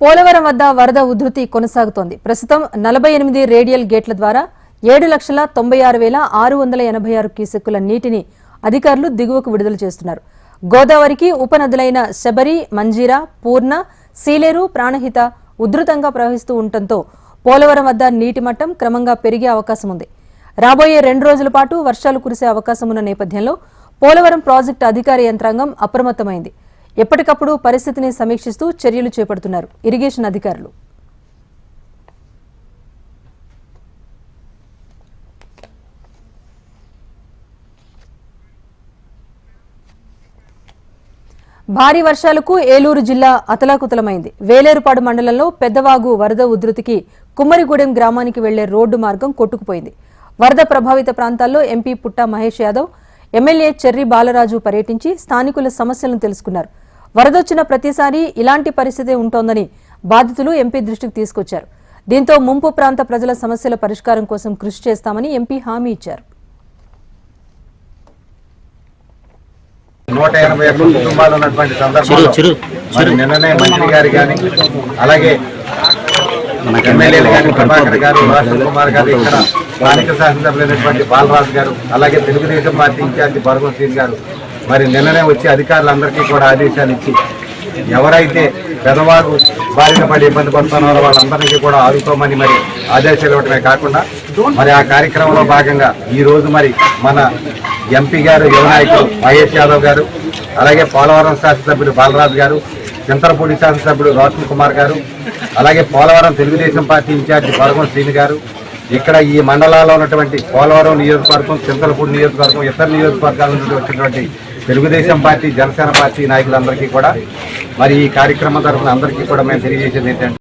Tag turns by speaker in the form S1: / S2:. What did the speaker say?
S1: పోలవరం వద్ద వరద ఉధృతి కొనసాగుతోంది. ప్రస్తుతం నలభై ఎనిమిది రేడియల్ గేట్ల ద్వారా ఏడు లక్షల తొంభై ఆరు వేల ఆరు వందల ఎనభై ఆరు క్యూసెక్కుల నీటిని అధికారులు దిగువకు విడుదల చేస్తున్నారు. గోదావరికి ఉపనదులైన శబరి మంజీరా పూర్ణ సీలేరు ప్రాణహిత ఉధృతంగా ప్రవహిస్తూ ఉండటంతో పోలవరం వద్ద నీటి మట్టం క్రమంగా పెరిగే అవకాశం ఉంది. రాబోయే రెండు రోజుల పాటు వర్షాలు కురిసే అవకాశం ఉన్న నేపథ్యంలో పోలవరం ప్రాజెక్టు అధికార యంత్రాంగం అప్రమత్తమైంది. ఎప్పటికప్పుడు పరిస్థితిని సమీక్షిస్తూ చర్యలు చేపడుతున్నారు ఇరిగేషన్ అధికారులు. భారీ వర్షాలకు ఏలూరు జిల్లా అతలాకుతలమైంది. వేలేరుపాడు మండలంలో పెద్దవాగు వరద ఉధృతికి కుమ్మరిగూడెం గ్రామానికి వెళ్ళే రోడ్డు మార్గం కొట్టుకుపోయింది. వరద ప్రభావిత ప్రాంతాల్లో ఎంపీ పుట్టా మహేష్ యాదవ్ ఎమ్మెల్యే చెర్రి బాలరాజు పర్యటించి స్థానికుల సమస్యలను తెలుసుకున్నారు. వరదొచ్చిన ప్రతిసారి ఇలాంటి పరిస్థితే ఉంటోందని బాధితులు ఎంపీ దృష్టికి తీసుకొచ్చారు. దీంతో ముంపు ప్రాంత ప్రజల సమస్యల పరిష్కారం కోసం కృషి చేస్తామని ఎంపీ హామీ ఇచ్చారు.
S2: నూట ఎనభై ఒక్క కుటుంబాలు ఉన్నటువంటి సందర్భంలో మరి నిన్ననే మంత్రి గారు కానీ అలాగే ఎమ్మెల్యేలు కానీ ప్రభాకర్ గారు రాష్ట్ర కుమార్ గారు ఇక్కడ స్థానిక శాసనసభ్యులైనటువంటి బాలరాజు గారు అలాగే తెలుగుదేశం పార్టీ ఇన్ఛార్జి భరగం సింగ్ గారు మరి నిన్ననే వచ్చి అధికారులందరికీ కూడా ఆదేశాలు ఇచ్చి ఎవరైతే పెదవాగు బారిన పడి ఇబ్బంది పడుతున్నారో వాళ్ళందరికీ కూడా ఆదుకోమని మరి ఆదేశాలు ఇవ్వటమే కాకుండా మరి ఆ కార్యక్రమంలో భాగంగా ఈ రోజు మరి మన ఎంపీ గారు యువనాయకులు మహేష్ యాదవ్ గారు అలాగే పోలవరం శాసనసభ్యుడు బాలరాజు గారు చింతలపూడి శాసనసభ్యుడు రోషన్ కుమార్ గారు అలాగే పోలవరం తెలుగుదేశం పార్టీ ఇన్ఛార్జి పరమం శ్రీని గారు ఇక్కడ ఈ మండలాల్లో ఉన్నటువంటి పోలవరం నియోజకవర్గం చింతలపూడి నియోజకవర్గం ఇతర నియోజకవర్గాల నుండి వచ్చినటువంటి తెలుగుదేశం పార్టీ జనసేన పార్టీ నాయకులందరికీ కూడా మరి ఈ కార్యక్రమం తరఫున అందరికీ కూడా మేము తెలియజేసేది ఏంటంటే